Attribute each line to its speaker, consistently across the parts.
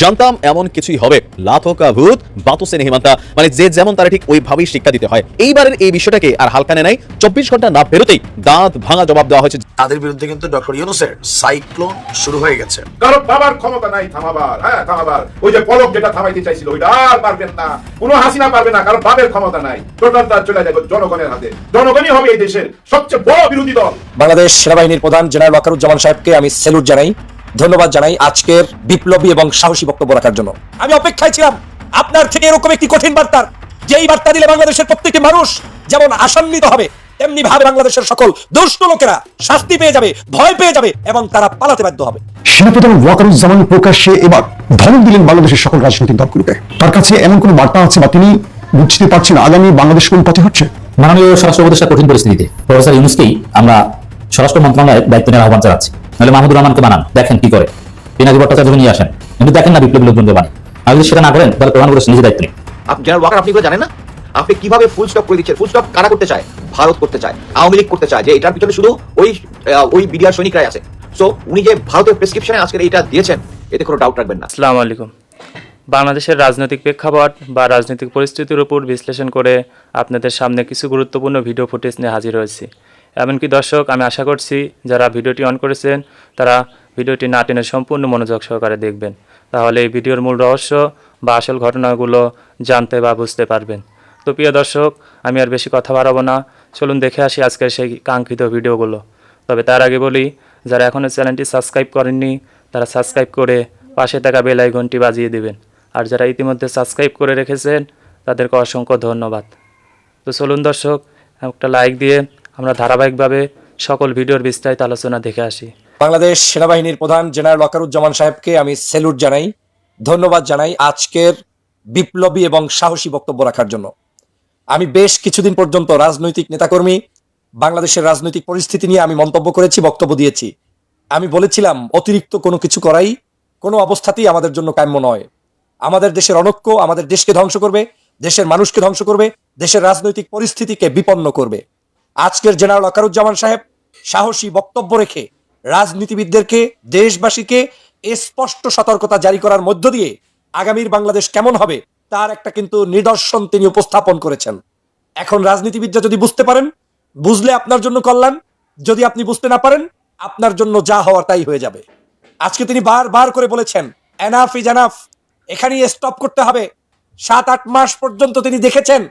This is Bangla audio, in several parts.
Speaker 1: জানতাম এমন কিছুই হবে। লাথকা ভূত বাতুসে নেহিমান্তা মানে যে যেমন তারা ঠিক ওইভাবেই শিক্ষা দিতে হয়। এইবারের এই বিষয়টাকে আর হালকা নেয় চব্বিশ ঘণ্টা না বেরোতেই দাঁত ভাঙা জবাব দেওয়া হয়েছে।
Speaker 2: তাদের বিরুদ্ধে কিন্তু ডক্টর ইউনুসের সাইক্লোন শুরু হয়ে গেছে।
Speaker 3: কারণ বাবার ক্ষমতা নাই থামাবার। হ্যাঁ থামাবার। ওই যে পলক যেটা থামাইতে চাইছিল ওইটা আর পারবেন না। কোনো হাসিনা পারবে না কারণ বাবের ক্ষমতা নাই। টোটাল তার চলে যাবে জনগণের হাতে। জনগণই হবে এই দেশের সবচেয়ে বড় বিরোধী দল।
Speaker 4: বাংলাদেশ সেনাবাহিনীর প্রধান জেনারেল ওয়াকারুজ্জামান সাহেবকে আমি স্যালুট জানাই। ধন্যবাদ জানাই আজকের বিপ্লবী এবং সাহসী বক্তব্য রাখার জন্য। আমি অপেক্ষায় ছিলাম আপনার থেকে এরকম একটি কঠিন বার্তার যেই বার্তা দিলে বাংলাদেশের প্রত্যেকটি মানুষ যেমন আসান্বিত হবে তেমনি ভাবে বাংলাদেশের সকল দুষ্ট লোকেরা শাস্তি পেয়ে যাবে ভয় পেয়ে যাবে এবং তারা পালাতে বাধ্য হবে।
Speaker 5: সেনাপ্রধান ওয়াকারুজ্জামান প্রকাশ্যে এবার ধমক দিলেন বাংলাদেশের সকল রাজনৈতিক দলগুলোকে। তার কাছে এমন কোন বার্তা আছে বা তিনি বুঝতে পারছেন আগামী বাংলাদেশ কোন পথে হচ্ছে?
Speaker 6: মাননীয় স্বরাষ্ট্র উপদেষ্টা কঠিন পরিস্থিতিতে। প্রফেসর ইউনুসকেই আমরা স্বরাষ্ট্র মন্ত্রণালয়ের দায়িত্ব নেওয়ার আহ্বান জানাচ্ছি। নাহলে মাহমুদুর রহমানকে বানান। দেখেন কি করে। পিনাকি ভট্টাচার্যকে নিয়ে আসেন। কিন্তু দেখেন না বিপ্লবী লোকজনকে বানান আর যদি সেটা না করেন তাহলে প্রধান উপদেষ্টা নিজে দায়িত্ব নিন
Speaker 7: আপ- জেনারেল ওয়াকার আপনি জানেন না? আপনি কীভাবে ফুল স্টপ করে দিচ্ছেন? ফুল স্টপ কারা করতে চায়? ভারত করতে চায়। আওয়ামী লীগ করতে চায়। যে এটার পিছনে শুধু ওই ওই বিডিআর সৈনিকরাই আছে। সো উনি যে ভারতের প্রেসক্রিপশনে আজকে এইটা দিয়েছেন এতে কোনো ডাউট রাখবেন না।
Speaker 8: আসসালামু আলাইকুম। বাংলাদেশের রাজনৈতিক প্রেক্ষাপট বা রাজনৈতিক পরিস্থিতির উপর বিশ্লেষণ করে আপনাদের সামনে কিছু গুরুত্বপূর্ণ ভিডিও ফুটেজ নিয়ে হাজির হয়েছি। এমনকি দর্শক, আমি আশা করছি যারা ভিডিওটি অন করেছেন, তারা ভিডিওটি না টেনে সম্পূর্ণ মনোযোগ সহকারে দেখবেন। তাহলে এই ভিডিওর মূল রহস্য বা আসল ঘটনাগুলো জানতে বা বুঝতে পারবেন। তো প্রিয় দর্শক, আমি আর বেশি কথা বাড়াবো না। চলুন দেখে আসি আজকের সেই কাঙ্ক্ষিত ভিডিওগুলো। তবে তার আগে বলি, যারা এখনও চ্যানেলটি সাবস্ক্রাইব করেননি, তারা সাবস্ক্রাইব করে পাশে থাকা বেল আইকনটি বাজিয়ে দিবেন। আর যারা ইতিমধ্যে সাবস্ক্রাইব করে রেখেছেন, তাদেরকে অসংখ্য ধন্যবাদ। তো চলুন দর্শক, একটা লাইক দিয়ে আমরা ধারাবাহিকভাবে সকল ভিডিওর বিস্তারিত আলোচনা দেখে আসি।
Speaker 4: বাংলাদেশ সেনাবাহিনীর প্রধান জেনারেল ওয়াকারুজ্জামান সাহেবকে আমি স্যালুট জানাই, ধন্যবাদ জানাই আজকের বিপ্লবী এবং সাহসী বক্তব্য রাখার জন্য। আমি বেশ কিছুদিন পর্যন্ত রাজনৈতিক নেতাকর্মী, বাংলাদেশের রাজনৈতিক পরিস্থিতি নিয়ে আমি মন্তব্য করেছি, বক্তব্য দিয়েছি। আমি বলেছিলাম, অতিরিক্ত কোনো কিছু করাই কোনো অবস্থাতেই আমাদের জন্য কাম্য নয়। আমাদের দেশের অনৈক্য আমাদের দেশকে ধ্বংস করবে, দেশের মানুষকে ধ্বংস করবে, দেশের রাজনৈতিক পরিস্থিতিকে বিপন্ন করবে। আজকের জেনারেল আকারুজ্জামান সাহেব সাহসী বক্তব্য রেখে রাজনীতিবিদদেরকে, দেশবাসীকে স্পষ্ট সতর্কতা জারি করার মধ্য দিয়ে আগামীর বাংলাদেশ কেমন হবে, তার একটা কিন্তু নিদর্শন তিনি উপস্থাপন করেছেন। এখন রাজনীতিবিদরা যদি বুঝতে পারেন, বুঝলে আপনার জন্য কল্যাণ, যদি আপনি বুঝতে না পারেন, আপনার জন্য যা হওয়ার তাই হয়ে যাবে। আজকে তিনি বারবার করে বলেছেন এনাফ ইজ এনাফ এখানেই স্টপ করতে হবে। সাত আট মাস পর্যন্ত তিনি দেখেছেন,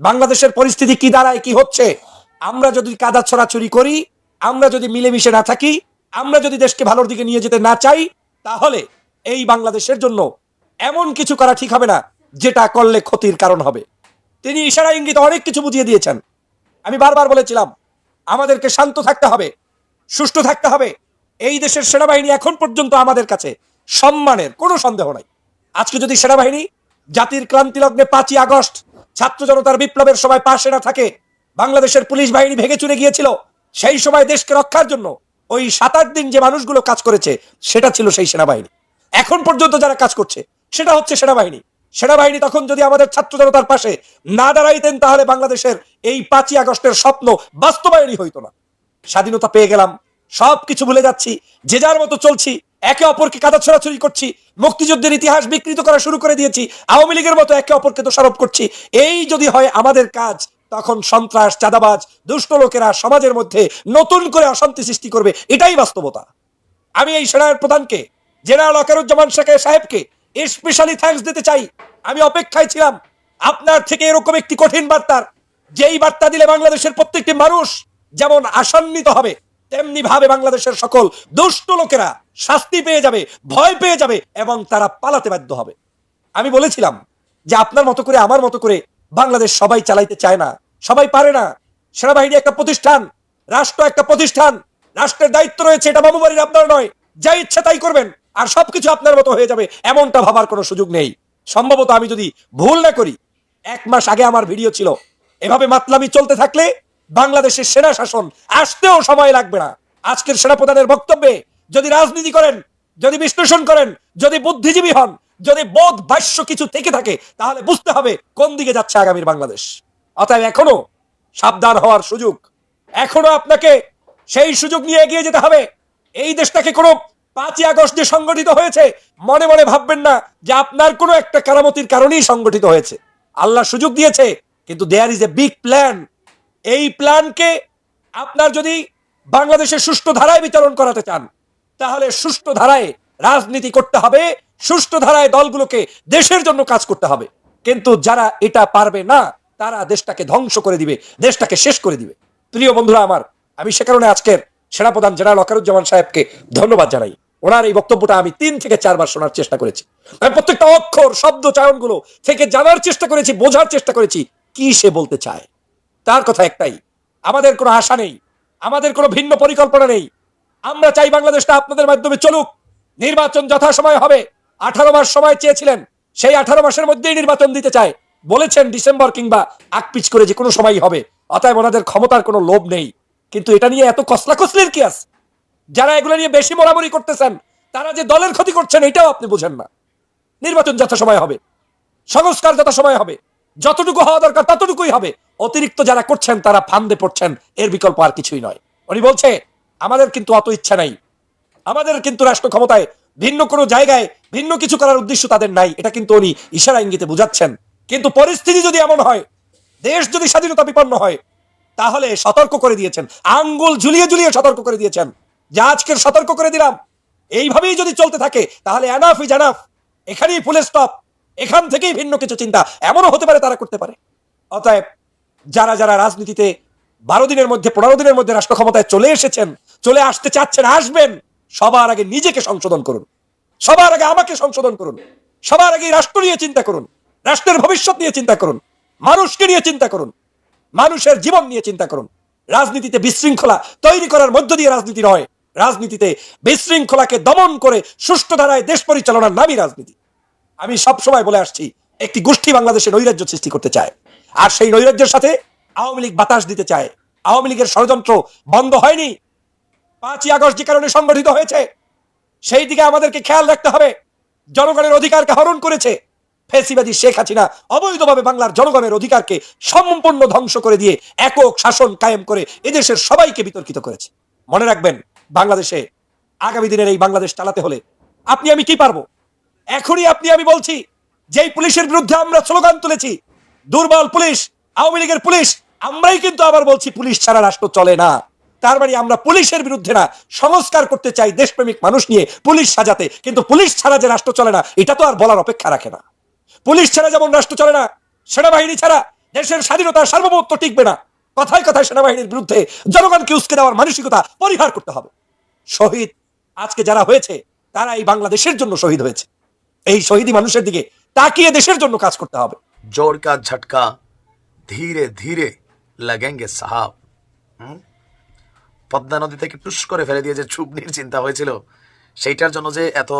Speaker 4: বাংলাদেশের পরিস্থিতি কি দাঁড়ায়, কি হচ্ছে। আমরা যদি কাদা ছড়াছড়ি করি, আমরা যদি মিলেমিশে না থাকি, আমরা যদি দেশকে ভালোর দিকে নিয়ে যেতে না চাই, তাহলে এই বাংলাদেশের জন্য এমন কিছু করা ঠিক হবে না, যেটা করলে ক্ষতির কারণ হবে। তিনি ইশারা ইঙ্গিত অনেক কিছু বুঝিয়ে দিয়েছেন। আমি বারবার বলেছিলাম, আমাদেরকে শান্ত থাকতে হবে, সুষ্ঠু থাকতে হবে। এই দেশের সেনাবাহিনী এখন পর্যন্ত আমাদের কাছে সম্মানের কোনো সন্দেহ নাই। আজকে যদি সেনাবাহিনী জাতির ক্রান্তি লগ্নে পাঁচই আগস্ট ছাত্র জনতার বিপ্লবের সময় পাশে না থাকে বাংলাদেশের পুলিশ বাহিনী ভেঙে চুরে গিয়েছিল। সেই সময় দেশকে রক্ষার জন্য ওই সাত আট দিন যে মানুষগুলো কাজ করেছে, সেটা ছিল সেই সেনাবাহিনী। এখন পর্যন্ত যারা কাজ করছে, সেটা হচ্ছে সেনাবাহিনী। সেনাবাহিনী তখন যদি আমাদের ছাত্র জনতার পাশে না দাঁড়াইতেন, তাহলে বাংলাদেশের এই পাঁচই আগস্টের স্বপ্ন বাস্তবায়নই হইতো না। স্বাধীনতা পেয়ে গেলাম সব কিছু ভুলে যাচ্ছি, যে যার মতো চলছি, একে অপরকে কাদা ছড়াছড়ি করছি, মুক্তিযুদ্ধের ইতিহাস বিকৃত করা শুরু করে দিয়েছি, আওয়ামী লীগের মতো একে অপরকে দোষারোপ করছি। এই যদি হয় আমাদের কাজ তখন সন্ত্রাস, চাঁদাবাজ, দুষ্ট লোকেরা সমাজের মধ্যে নতুন করে অশান্তি সৃষ্টি করবে। এটাই বাস্তবতা। আমি এই সেনার প্রধানকে, জেনারেল অকারুজ্জামান শেখ সাহেবকে স্পেশালি থ্যাঙ্কস দিতে চাই। আমি অপেক্ষায় ছিলাম। আপনার থেকে এরকম একটি কঠিন বার্তার, যেই বার্তা দিলে বাংলাদেশের প্রত্যেকটি মানুষ যেমন আসান্বিত হবে তেমনি ভাবে বাংলাদেশের সকল দুষ্ট লোকেরা শাস্তি পেয়ে যাবে, ভয় পেয়ে যাবে এবং তারা পালাতে বাধ্য হবে। আমি বলেছিলাম যে আপনার মতো করে, আমার মতো করে বাংলাদেশ সবাই চালাইতে চায় না। সবাই পারে না। সেনাবাহিনী একটা প্রতিষ্ঠান, রাষ্ট্র একটা প্রতিষ্ঠান, রাষ্ট্রের দায়িত্ব রয়েছে, এটা বাবু বাড়ির আপনার নয়। যা ইচ্ছা তাই করবেন, আর সবকিছু আপনার মতো হয়ে যাবে, এমনটা ভাবার কোনো সুযোগ নেই। সম্ভবত আমি যদি ভুল না করি, এক মাস আগে আমার ভিডিও ছিল, এভাবে মাতলামি চলতে থাকলে বাংলাদেশের সেনা শাসন আসতেও সময় লাগবে না। আজকের সেনাপ্রধানের বক্তব্যে যদি রাজনীতি করেন, যদি বিশ্লেষণ করেন, যদি বুদ্ধিজীবী হন, যদি বোধ ভাষ্য কিছু থেকে থাকে, তাহলে বুঝতে হবে কোন দিকে যাচ্ছে আগামীর বাংলাদেশ। অতএব এখনও সাবধান হওয়ার সুযোগ। এখনও আপনাকে সেই সুযোগ নিয়ে এগিয়ে যেতে হবে। এই দেশটাকে কোনো পাঁচই আগস্ট যে সংগঠিত হয়েছে মনে মনে ভাববেন না যে আপনার কোনো একটা কারামতির কারণেই সংগঠিত হয়েছে। আল্লাহ সুযোগ দিয়েছে, কিন্তু there is a big plan এই প্ল্যানকে আপনার যদি বাংলাদেশের সুষ্ঠু ধারায় বিতরণ করাতে চান, তাহলে সুষ্ঠু ধারায় রাজনীতি করতে হবে, সুষ্ঠু ধারায় দলগুলোকে দেশের জন্য কাজ করতে হবে। কিন্তু যারা এটা পারবে না তারা দেশটাকে ধ্বংস করে দিবে, দেশটাকে শেষ করে দিবে। প্রিয় বন্ধুরা আমার, আমি সে কারণে আজকের সেনাপ্রধান জেনারেল অকারুজ্জামান সাহেবকে ধন্যবাদ জানাই। ওনার এই বক্তব্যটা আমি তিন থেকে চারবার শোনার চেষ্টা করেছি। আমি প্রত্যেকটা অক্ষর, শব্দ, চায়নগুলো থেকে জানার চেষ্টা করেছি, বোঝার চেষ্টা করেছি, কি সে বলতে চায়? তার কথা একটাই, আমাদের কোনো আশা নেই, আমাদের কোনো ভিন্ন পরিকল্পনা নেই। আমরা চাই বাংলাদেশটা আপনাদের মাধ্যমে চলুক। নির্বাচন যথাসময় হবে। আঠারো মাস সময় চেয়েছিলেন, সেই আঠারো মাসের মধ্যেই নির্বাচন দিতে চায়। বলেছেন ডিসেম্বর কিংবা আকপিচ করে যে কোনো সময়ই হবে। অতএব ওনাদের ক্ষমতার কোনো লোভ নেই। কিন্তু এটা নিয়ে এত কসলা কসলির কি আছে? যারা এগুলো নিয়ে বেশি মরামরি করতেছেন, তারা যে দলের ক্ষতি করছেন, এটাও আপনি বুঝেন না। নির্বাচন যথাসময় হবে, সংস্কার যথাসময় হবে, যতটুকু হওয়া দরকার ততটুকুই হবে। অতিরিক্ত যারা করছেন, তারা ফান্দে পড়ছেন, এর বিকল্প আর কিছুই নয়। উনি বলছে, আমাদের কিন্তু অত ইচ্ছা নাই। আমাদের কিন্তু রাষ্ট্র ক্ষমতায় ভিন্ন কোনো জায়গায় ভিন্ন কিছু করার উদ্দেশ্য তাদের নাই। এটা কিন্তু উনি ইশারা ইঙ্গিতে বুঝাচ্ছেন। কিন্তু পরিস্থিতি যদি এমন হয়, দেশ যদি স্বাধীনতা বিপন্ন হয়, তাহলে সতর্ক করে দিয়েছেন। আঙ্গুল ঝুলিয়ে ঝুলিয়ে সতর্ক করে দিয়েছেন। যে আজকের সতর্ক করে দিলাম, এইভাবেই যদি চলতে থাকে, তাহলে এনাফ ইজ এনাফ এখানেই ফুলে স্টপ এখান থেকেই ভিন্ন কিছু চিন্তা। এমনও হতে পারে তারা করতে পারে। অতএব, যারা যারা রাজনীতিতে বারো দিনের মধ্যে, পনেরো দিনের মধ্যে রাষ্ট্র ক্ষমতায় চলে এসেছেন, চলে আসতে চাচ্ছেন, আসবেন, সবার আগে নিজেকে সংশোধন করুন। সবার আগে আমাকে সংশোধন করুন। সবার আগে রাষ্ট্র নিয়ে চিন্তা করুন। রাষ্ট্রের ভবিষ্যৎ নিয়ে চিন্তা করুন, মানুষকে নিয়ে চিন্তা করুন, মানুষের জীবন নিয়ে চিন্তা করুন। রাজনীতিতে বিশৃঙ্খলা তৈরি করার মধ্য দিয়ে রাজনীতি নয়, রাজনীতিতে বিশৃঙ্খলাকে দমন করে সুষ্ঠু ধারায় দেশ পরিচালনার নামই রাজনীতি। আমি সব সময় বলে আসছি, একটি গোষ্ঠী বাংলাদেশে নৈরাজ্য সৃষ্টি করতে চায়, আর সেই নৈরাজ্যের সাথে আওয়ামী লীগ বাতাস দিতে চায়। আওয়ামী লীগের ষড়যন্ত্র বন্ধ হয়নি, পাঁচই আগস্ট যে কারণে সংগঠিত হয়েছে, সেই দিকে আমাদেরকে খেয়াল রাখতে হবে। জনগণের অধিকারকে হরণ করেছে ফেসিবাদী শেখ হাসিনা অবৈধভাবে বাংলার জনগণের অধিকারকে সম্পূর্ণ ধ্বংস করে দিয়ে একক শাসন কায়েম করে এদেশের সবাইকে বিতর্কিত করেছে। মনে রাখবেন, বাংলাদেশে আগামী দিনের এই বাংলাদেশ চালাতে হলে আপনি আমি কি পারব? এখনই আপনি আমি বলছি, যেই পুলিশের বিরুদ্ধে আমরা স্লোগান তুলেছি, দুর্বল পুলিশ, আওয়ামী লীগের পুলিশ, আমরাই কিন্তু আবার বলছি পুলিশ ছাড়া রাষ্ট্র চলে না। তার মানে আমরা পুলিশের বিরুদ্ধে না, সংস্কার করতে চাই দেশপ্রেমিক মানুষ নিয়ে পুলিশ সাজাতে। কিন্তু পুলিশ ছাড়া যে রাষ্ট্র চলে না, এটা তো আর বলার অপেক্ষা রাখে না। পুলিশ ছাড়া যেমন রাষ্ট্র চলে না, সেনাবাহিনী ছাড়া দেশের স্বাধীনতার সার্বভৌমত্ব টিকবে না। কথায় কথায় সেনাবাহিনীর বিরুদ্ধে জনগণকে উস্কে দেওয়ার মানসিকতা পরিহার করতে হবে। শহীদ, আজকে যারা হয়েছে তারা এই বাংলাদেশের জন্য শহীদ হয়েছে। এই শহীদি মানুষের দিকে তাকিয়ে দেশের জন্য কাজ করতে হবে।
Speaker 2: জোর কা ঝটকা, ধীরে ধীরে লাগেঙ্গে সাহাব। পদ্মা নদী থেকে টুস করে ফেলে দিয়ে যে ছুপনির চিন্তা হয়েছিল, সেইটার জন্য যে এত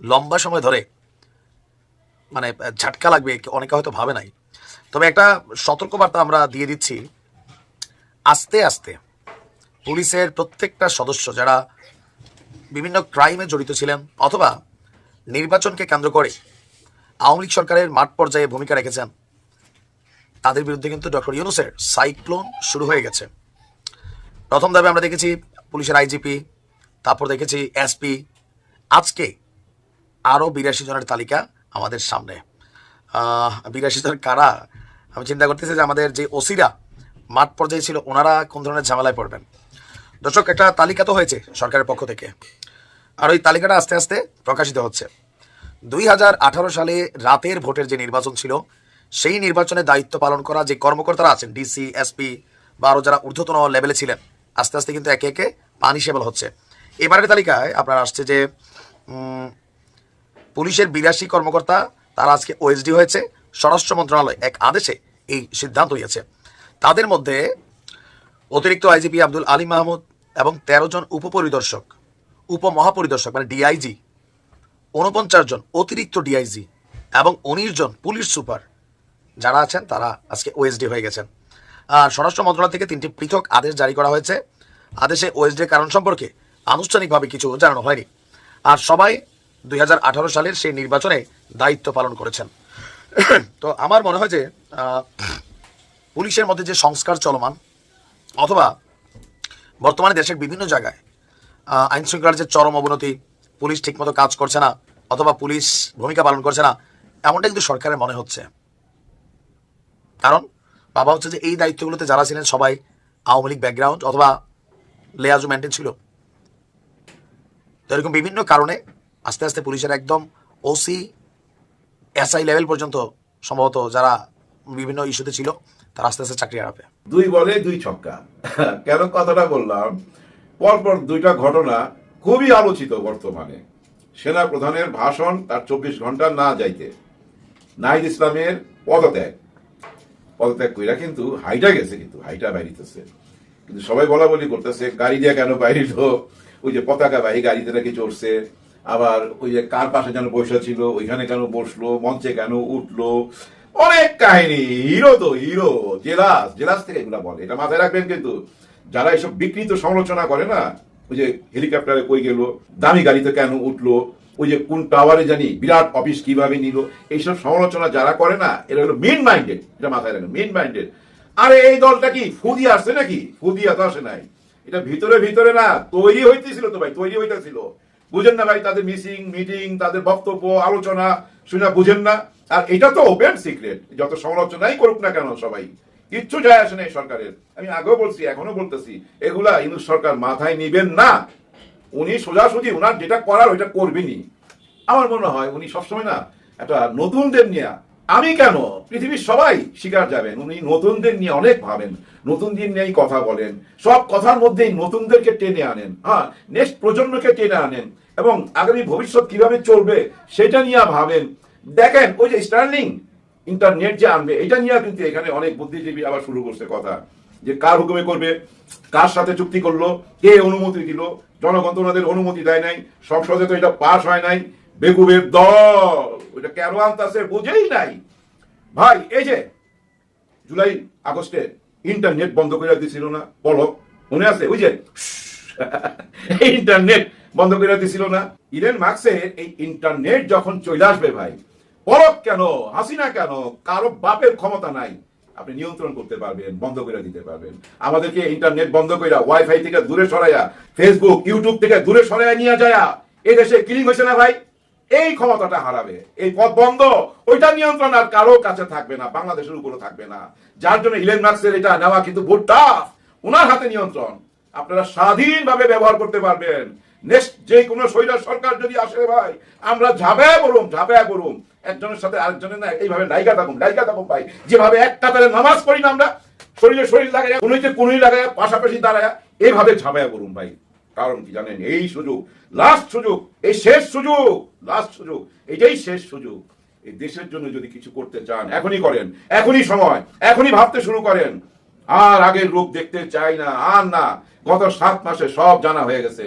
Speaker 2: লম্বা সময় ধরে মানে ঝাটকা লাগবে অনেকে হয়তো ভাবে নাই। তবে একটা সতর্কবার্তা আমরা দিয়ে দিচ্ছি। আস্তে আস্তে পুলিশের প্রত্যেকটা সদস্য যারা বিভিন্ন ক্রাইমে জড়িত ছিলেন অথবা নির্বাচনকে কেন্দ্র করে আওয়ামী লীগ সরকারের মাঠ পর্যায়ে ভূমিকা রেখেছেন, তাদের বিরুদ্ধে কিন্তু ডক্টর ইউনুসের সাইক্লোন শুরু হয়ে গেছে। প্রথম ধাপে আমরা দেখেছি পুলিশের আইজিপি, তারপর দেখেছি এসপি। আজকে আরও বিরাশি জনের তালিকা আমাদের সামনে। বিরাশি জন কারা? আমি চিন্তা করতেছি যে আমাদের যে ওসিরা মাঠ পর্যায়ে ছিল, ওনারা কোন ধরনের ঝামেলায় পড়বেন? দর্শক, একটা তালিকা তো হয়েছে সরকারের পক্ষ থেকে। আর ওই তালিকাটা আস্তে আস্তে প্রকাশিত হচ্ছে। দুই হাজার আঠারো সালে রাতের ভোটের যে নির্বাচন ছিল, সেই নির্বাচনে দায়িত্ব পালন করা যে কর্মকর্তারা আছেন, ডিসি, এসপি বা আরও যারা ঊর্ধ্বতন লেভেলে ছিলেন, আস্তে আস্তে কিন্তু একে একে পানিশেবল হচ্ছে। এবারের তালিকায় আপনার আসছে যে পুলিশের বিরাশি কর্মকর্তা, তারা আজকে ওএসডি হয়েছে। স্বরাষ্ট্র মন্ত্রণালয় এক আদেশে এই সিদ্ধান্ত হয়েছে তাদের মধ্যে অতিরিক্ত আইজিপি আব্দুল আলী মাহমুদ এবং তেরো জন উপপরিদর্শক, উপমহাপরিদর্শক মানে ডিআইজি উনপঞ্চাশ জন অতিরিক্ত ডিআইজি এবং উনিশ জন পুলিশ সুপার যারা আছেন, তারা আজকে ওএসডি হয়ে গেছেন। আর স্বরাষ্ট্র মন্ত্রণালয় থেকে তিনটি পৃথক আদেশ জারি করা হয়েছে। আদেশে ওএসডির কারণ সম্পর্কে আনুষ্ঠানিকভাবে কিছু জানানো হয়নি। আর সবাই দুই হাজার আঠারো সালের সেই নির্বাচনে দায়িত্ব পালন করেছেন। তো আমার মনে হয় যে পুলিশের মধ্যে যে সংস্কার চলমান, অথবা বর্তমানে দেশের বিভিন্ন জায়গায় আইন শৃঙ্খলার যে চরম অবনতি, পুলিশ ঠিকমতো কাজ করছে না, অথবা পুলিশ ভূমিকা পালন করছে না, এমনটা কিন্তু সরকারের মনে হচ্ছে। কারণ বাবা হচ্ছে যে এই দায়িত্বগুলোতে যারা ছিলেন সবাই আওয়ামী লীগ ব্যাকগ্রাউন্ড অথবা লেয়াজও মেনটেন ছিল। তো এরকম বিভিন্ন কারণে আস্তে আস্তে পুলিশের একদম ওসি এসআই লেভেল পর্যন্ত সম্ভবত যারা বিভিন্ন ইস্যুতে ছিল, তারা আস্তে আস্তে চাকরি হারাবে।
Speaker 3: দুই বলে দুই ছক্কা। কেন কথাটা বললাম? পরপর দুইটা ঘটনা খুবই আলোচিত বর্তমানে। সেনা প্রধানের ভাষণ তার চব্বিশ ঘণ্টা না যাইতে। নাহিদ ইসলামের পদত্যাগ। পদত্যাগ কইরা কিন্তু হাইটা গেছে কিন্তু, হাইটা বাইরিতেছে। কিন্তু সবাই বলা বলি করতেছে, গাড়ি দিয়ে কেন বাইরিল ওই যে পতাকা বাহী গাড়িতে নাকি চড়ছে। আবার ওই যে কার পাশে যেন বসে ছিল, ওইখানে কেন বসল, মঞ্চে কেন উঠল? অনেক কাহিনী, হিরো তো, হিরো, জেলাস জেলাস থেকে এগুলা বলে, এটা মাথায় রাখবেন কিন্তু যারা এসব বিকৃত সমালোচনা করে না, ওই যে হেলিকপ্টারে কই গেল, দামি গাড়িতে কেন উঠল, ওই যে কোন টাওয়ারে জানি বিরাট অফিস কীভাবে নিল, এইসব সমালোচনা যারা করে না, এরা হলো মেন মাইন্ডেড এটা মাথায় রাখবেন মেন মাইন্ডেড আরে এই দলটা কি, ফুদি আসছে নাকি? ফুদিয়া তো আসে নাই। এটা ভিতরে ভিতরে না, তৈরি হইতেছিল তো ভাই, তৈরি হইতেছিল। বুঝেন না ভাই, তাদের মিসিং মিটিং তাদের বক্তব্য, আলোচনা, শুনে বুঝেন না। আর এটা তো ওপেন সিক্রেট যত সমালোচনাই করুক না কেন সবাই। কিচ্ছু যায় আসে না সরকারের। আমি আগেও বলছি এখনও বলতেছি, এগুলা ইন্দু সরকার মাথায় নিবেন না। উনি সোজাসুজি ওনার যেটা করার ওইটা করবেনই। আমার মনে হয় উনি সবসময় না একটা নতুনদের নিয়ে, আমি কেন? পৃথিবীর সবাই শিকার যাবেন। উনি নতুনদের নিয়ে অনেক ভাবেন। নতুনদের নিয়েই কথা বলেন। সব কথার মধ্যেই নতুনদেরকে টেনে আনেন। হ্যাঁ নেক্সট প্রজন্মকে টেনে আনেন। এবং আগামী ভবিষ্যৎ কীভাবে চলবে সেটা নিয়ে ভাবেন। দেখেন, ওই যে স্টার্লিং ইন্টারনেট যে আনবে, এটা নিয়ে কিন্তু এখানে অনেক বুদ্ধিজীবী আবার শুরু করছে কথা। যে কার হুকুমে করবে, কার সাথে চুক্তি করল, কে অনুমতি দিল, জনগণ ওনাদের অনুমতি দেয় নাই, সংসদে তো এটা পাস হয় নাই, বেকুবের দল, ওইটা কেন আনতাছে বুঝেই নাই। ভাই, এই যে জুলাই আগস্টে ইন্টারনেট বন্ধ করে দিছিল না, বলো, মনে আছে? ওই যে ইন্টারনেট বন্ধ করে দিছিল না। ইলেন মার্কসের এই ইন্টারনেট যখন চলে আসবে ভাই পলক কেন হাসিনা কেন, কারও বাপের ক্ষমতা নাই। আপনি নিয়ন্ত্রণ করতে পারবেন, বন্ধ করে দিতে পারবেন। আমাদেরকে ইন্টারনেট বন্ধ করে ওয়াইফাই থেকে দূরে সরাইয়া ফেসবুক ইউটিউব থেকে দূরে সরাইয়া নিয়ে যায় এই দেশে কিলিং হয়েছে না ভাই? এই ক্ষমতাটা হারাবে। এই পথ বন্ধ, ওইটা নিয়ন্ত্রণ আর কারও কাছে থাকবে না, বাংলাদেশের উপরে থাকবে না। যার জন্য ইলেন মার্কসের এটা নেওয়া কিন্তু টাফ ওনার হাতে নিয়ন্ত্রণ। আপনারা স্বাধীনভাবে ব্যবহার করতে পারবেন। নেক্সট যে কোনো শৈলার সরকার যদি আসে ভাই, আমরা ঝাবে বলুম ঝাবে বলুম একজনের সাথে আরেকজনের না, এইভাবে লাইকা থাকুন লাইকা থাকুন ভাই। যেভাবে এক কাতারে নামাজ পড়ি না আমরা, শরীরে শরীর লাগাইয়া, কোনোইতে কোনোই লাগাইয়া, পাশাপাশি দাঁড়ায়া এইভাবে ঝামেয়া করুন ভাই। কারণ কি জানেন, এই সুযোগ লাস্ট সুযোগ, এই শেষ সুযোগ লাস্ট সুযোগ, এটাই শেষ সুযোগ। এই দেশের জন্য যদি কিছু করতে চান, এখনই করেন, এখনই সময়, এখনই ভাবতে শুরু করেন। আর আগের রূপ দেখতে চাই না, আর না, গত সাত মাসে সব জানা হয়ে গেছে।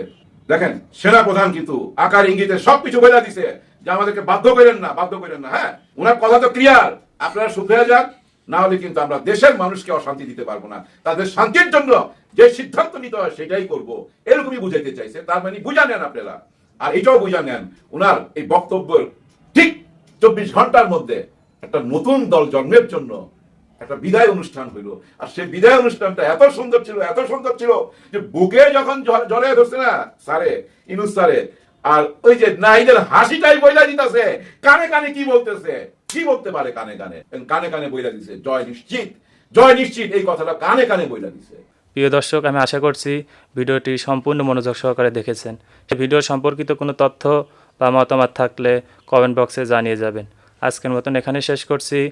Speaker 3: দেখেন, সেনা প্রধান কিন্তু আকার ইঙ্গিতে সবকিছু বলে দিছে যে আমাদেরকে বাধ্য করেন না, বাধ্য করেন না হ্যাঁ? ওনার কথা তো ক্লিয়ার আপনারা শুধরে যান, না হলে কিন্তু আমরা দেশের মানুষকে অশান্তি দিতে পারব না। তাদের শান্তির জন্য যে সিদ্ধান্ত নিতে হয় সেটাই করব। এরকমই বুঝাইতে চাইছে, তার মানে বুঝা নেন আপনারা। আর এটাও বুঝা নেন ওনার এই বক্তব্যের ঠিক চব্বিশ ঘণ্টার মধ্যে একটা নতুন দল জন্মের জন্য একটা বিদায় অনুষ্ঠান হইল। আর সেই বিদায় অনুষ্ঠানটা এত সুন্দর ছিল, এত সুন্দর ছিল যে বুকে যখন জ- জড়ে ধরছে না, স্যারে, ইনুস স্যারে, আর ওই যে নাইদের হাসিটাই বইলা দিতেছে, কানে কানে কি বলতেছে? কি বলতে পারে কানে কানে? কানে কানে বইলা দিছে, জয় নিশ্চিত জয় নিশ্চিত, এই কথাটা কানে কানে বইলা দিছে।
Speaker 8: প্রিয় দর্শক, আমি আশা করছি ভিডিওটি সম্পূর্ণ মনোযোগ সহকারে দেখেছেন। সেই ভিডিও সম্পর্কিত কোনো তথ্য বা মতামত থাকলে কমেন্ট বক্সে জানিয়ে যাবেন। আজকের মতন এখানে শেষ করছি।